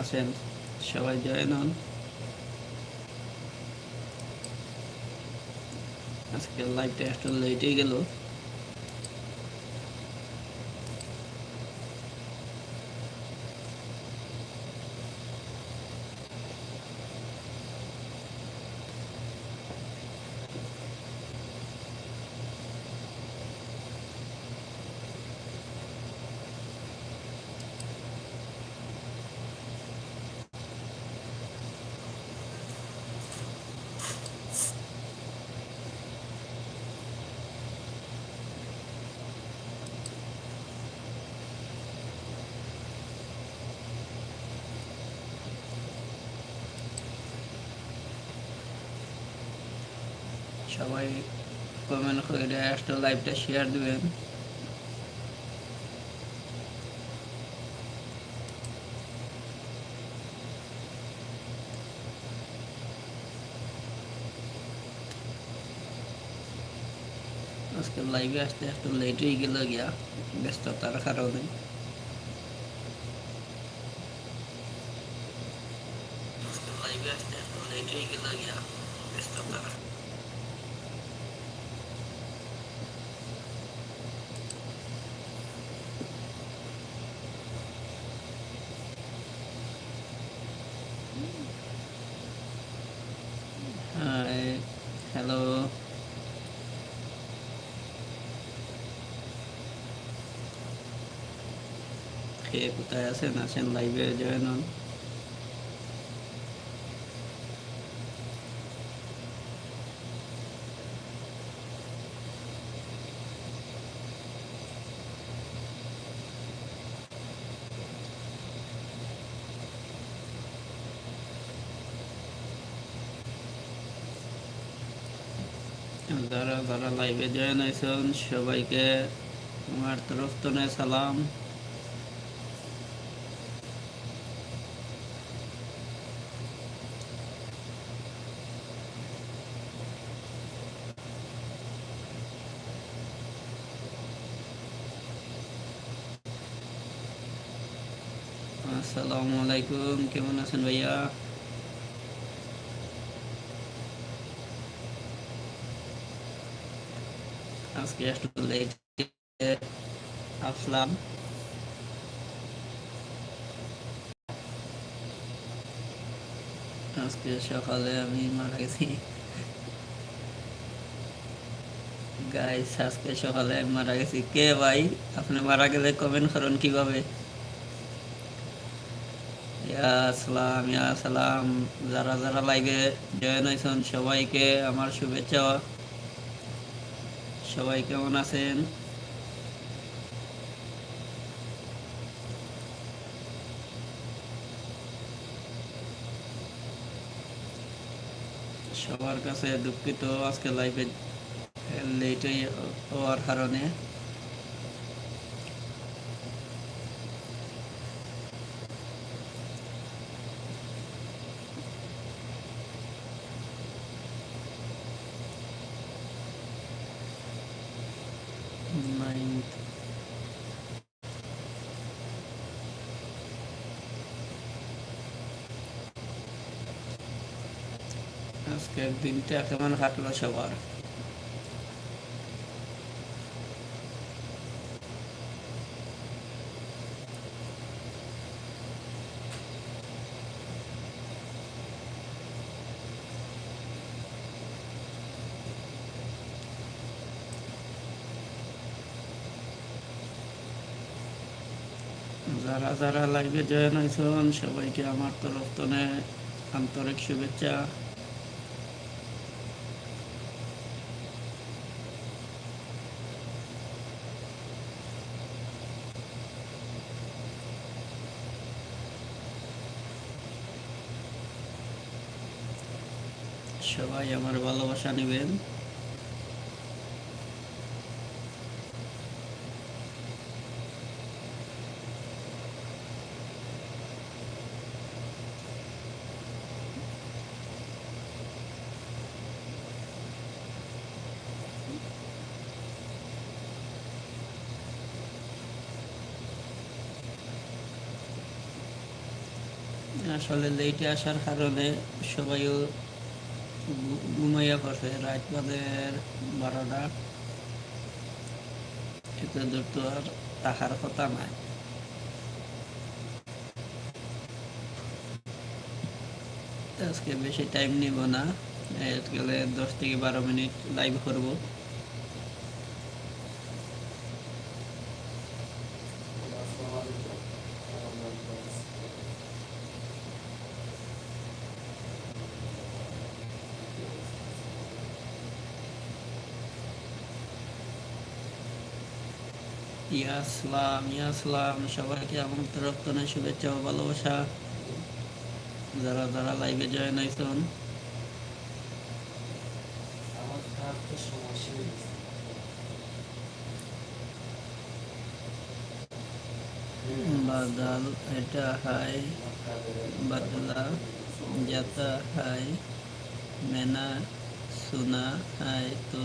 আসেন সবাই জয়েন হন আজকে লাইভটা একটু লেটেই গেল। সবাই কমেন্ট করে একটা লাইভটা শেয়ার দিবেন। আজকে লাইভে আসতে একটু লেট হয়ে গেল গিয়া, ব্যস্ততার কারণে। লাইভে আসতে একটু লেট হয়ে গেল গিয়া, ব্যস্ততার হাই হ্যালো কে কোথায় আছেন আসেন লাইভে জয়েন হন যারা যারা লাইভে জয়েন হয়েছেন সবাইকে আমার তরফ সালাম আসসালামু আলাইকুম কেমন আছেন ভাইয়া? আজকে একটু লেট আসলাম। আজকে সকালে আমি মারা গেছি। গাইস আজকে সকালে মারা গেছি। কে ভাই? আপনি মারা গেলে কমেন্ট করুন কীভাবে? সালাম, ইয়া সালাম। যারা যারা লাইভে জয়েন হয়েছেন, সবাইকে আমার শুভেচ্ছা। সবাই কেমন আছেন? সবার কাছে দুঃখিত, আজকে লাইভে লেট হওয়ার কারণে। আজকের দিনটা কেমন কাটলো সবার? যারা যারা লাইভে জয়েন হয়েছেন, সবাইকে আমার তরফ থেকে আন্তরিক শুভেচ্ছা। সবাই আমার ভালোবাসা নেবেন। আসলে লেটে আসার কারণে সবাইও ঘুমাইয়া পাশে রাত বাদের বারোটা। দূর তো আর থাকার কথা নাই। আজকে বেশি টাইম নিব না গেলে দশ থেকে বারো মিনিট লাইভ করব। ইয়াসলাম ইয়াসলাম সবাইকে আমন্ত্রণ শুভেচ্ছা ও ভালোবাসা। যারা যারা লাইভে জয়েন হয়েছেন। বাদাল, এটা হাই। বাদলা, জাতা হাই। মেনা, সুনা হাই। তো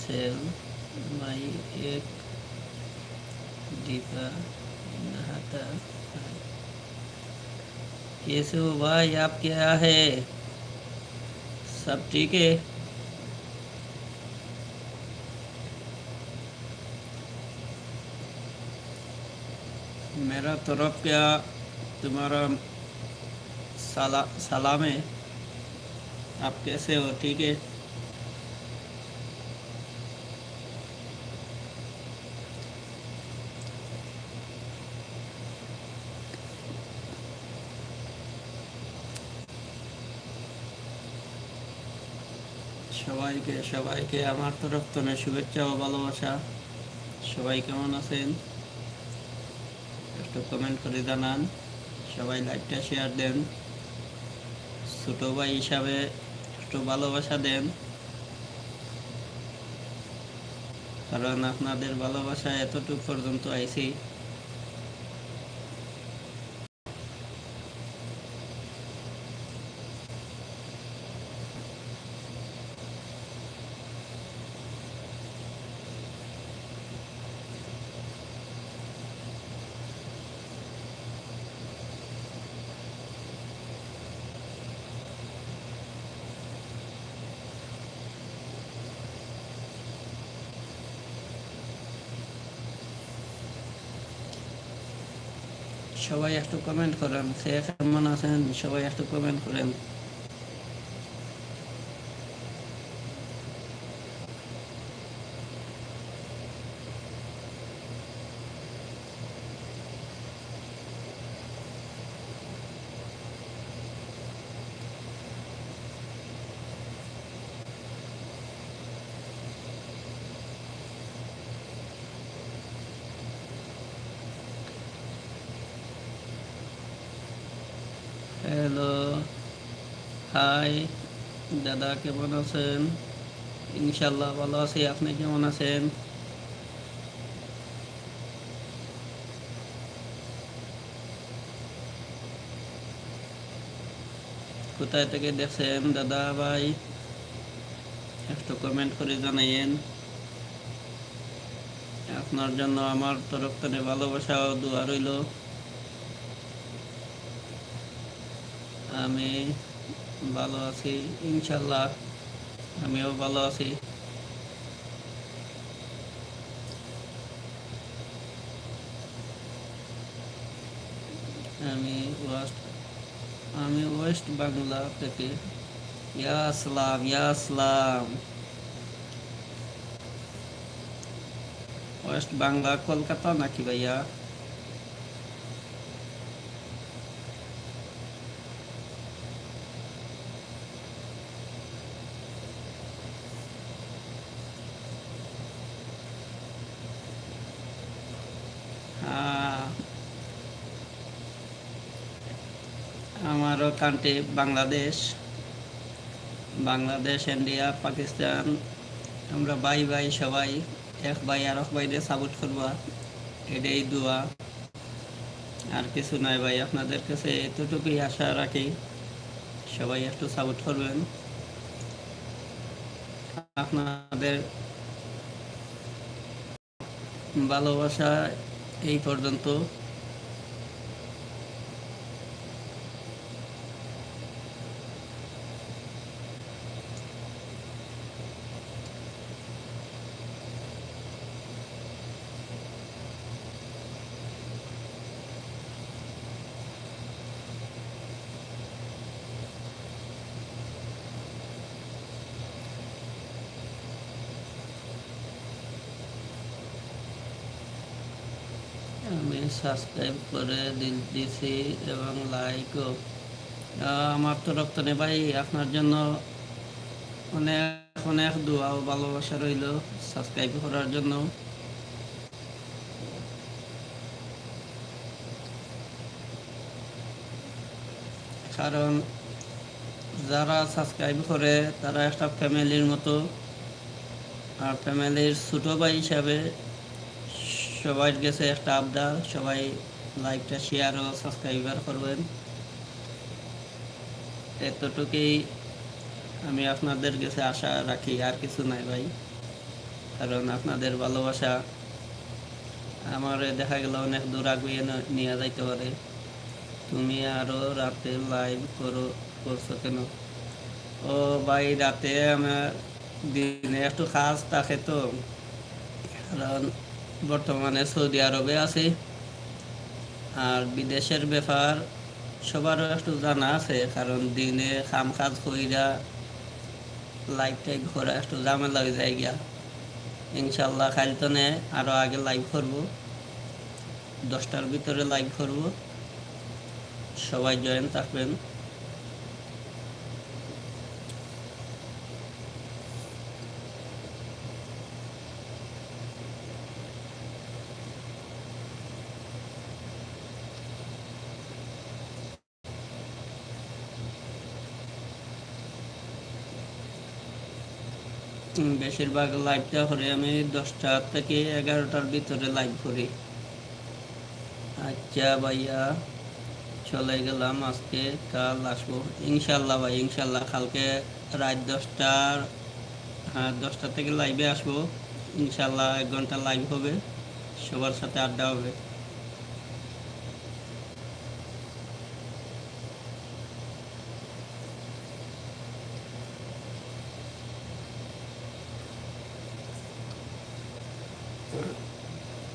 সেল, মাই এক। कैसे हो। भाई आप क्या है? सब ठीक है? मेरा तरफ़ क्या तुम्हारा साला, सलाम है? आप कैसे हो? ठीक है? সবাইকে সবাইকে আমার তরফ থেকে শুভেচ্ছা ও ভালোবাসা। সবাই কেমন আছেন? একটু কমেন্ট করে জানান। সবাই লাইকটা শেয়ার দেন। ছোট ভাই হিসাবে একটু ভালোবাসা দেন। কারণ আপনাদের ভালোবাসা এতটুকু পর্যন্ত আইছি। সবাই একটু কমেন্ট করেন সে কেমন আছেন সবাই একটু কমেন্ট করেন। হাই দাদা কেমন আছেন? ইনশাল্লাহ ভালো আছি, আপনি কেমন আছেন? কোথায় থেকে দেখছেন দাদা ভাই? একটু কমেন্ট করে জানাইয়েন। আপনার জন্য আমার তরফ থেকে ভালোবাসা ও দোয়া রইল। আমি ভালো আছি, ইনশাল্লাহ। আমিও ভালো আছি। আমি ওয়েস্ট আমি ওয়েস্ট বাংলা থেকে। ইয়া আসলাম ইয়া আসলাম। ওয়েস্ট বাংলা কলকাতা নাকি ভাইয়া? কান্ট্রি বাংলাদেশ বাংলাদেশ ইন্ডিয়া পাকিস্তান আমরা ভাই ভাই সবাই, এক ভাই আর এক ভাইরে সাপোর্ট করবা। এটাই দোয়া। আর কিছু নাই ভাই, আপনাদের কাছে এতটুকুই আশা রাখি। সবাই একটু সাপোর্ট করবেন। আপনাদের ভালোবাসা এই পর্যন্ত। সাবস্ক্রাইব করে দিছি এবং লাইকও আমার তরফ থেকে ভাই, আপনার জন্য অনেক অনেক দোয়া ও ভালোবাসা রইল সাবস্ক্রাইব করার জন্য। কারণ যারা সাবস্ক্রাইব করে, তারা একটা ফ্যামিলির মতো। আর ফ্যামিলির ছোট ভাই হিসাবে সবার কাছে একটা আবদার সবাই লাইকটা শেয়ার ও সাবস্ক্রাইবার করবেন। এতটুকুই আমি আপনাদের কাছে আশা রাখি, আর কিছু নাই ভাই। কারণ আপনাদের ভালোবাসা আমার দেখা গেল অনেক দূর আগুয়ে নিয়ে যাইতে পারে। তুমি আরও রাতে লাইভ করো, করছ কেন? ও ভাই, রাতে আমার দিনে একটু কাজ থাকে তো। কারণ বর্তমানে সৌদি আরবে আছি। আর বিদেশের ব্যাপার, সবারও একটু জানা আছে, কারণ দিনে কাম কাজ কইরা লাইভ টাইভ করা একটু ঝামেলা হয়ে যায় গিয়া। ইনশাল্লাহ কাল তো নে আরও আগে লাইভ করব। দশটার ভিতরে লাইভ করব। সবাই জয়েন থাকবেন। বেশিরভাগ লাইভটা করে আমি দশটা থেকে এগারোটার ভিতরে লাইভ করি। আচ্ছা ভাইয়া, চলে গেলাম আজকে, কাল আসব। ইনশাল্লাহ ভাই ইনশাল্লাহ কালকে রাত দশটার হ্যাঁ দশটা থেকে লাইভে আসব। ইনশাল্লাহ এক ঘণ্টা লাইভ হবে, সবার সাথে আড্ডা হবে।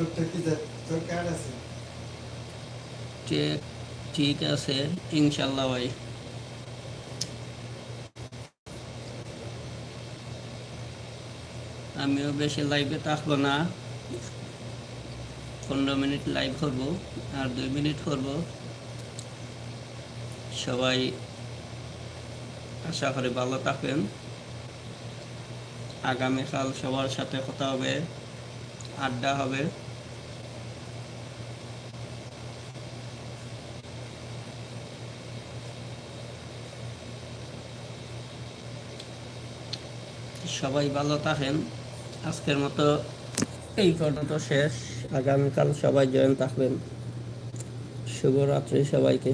তোরটা ঠিক আছে, ইনশাল্লাহ ভাই। আমিও বেশি লাইভে থাকব না। পনেরো মিনিট লাইভ করব, আর দুই মিনিট করব। সবাই আশা করি ভালো থাকবেন। আগামীকাল সবার সাথে কথা হবে, আড্ডা হবে। সবাই ভালো থাকেন। আজকের মতো এই পর্যন্ত শেষ। আগামীকাল সবাই জয়েন থাকবেন। শুভরাত্রি সবাইকে।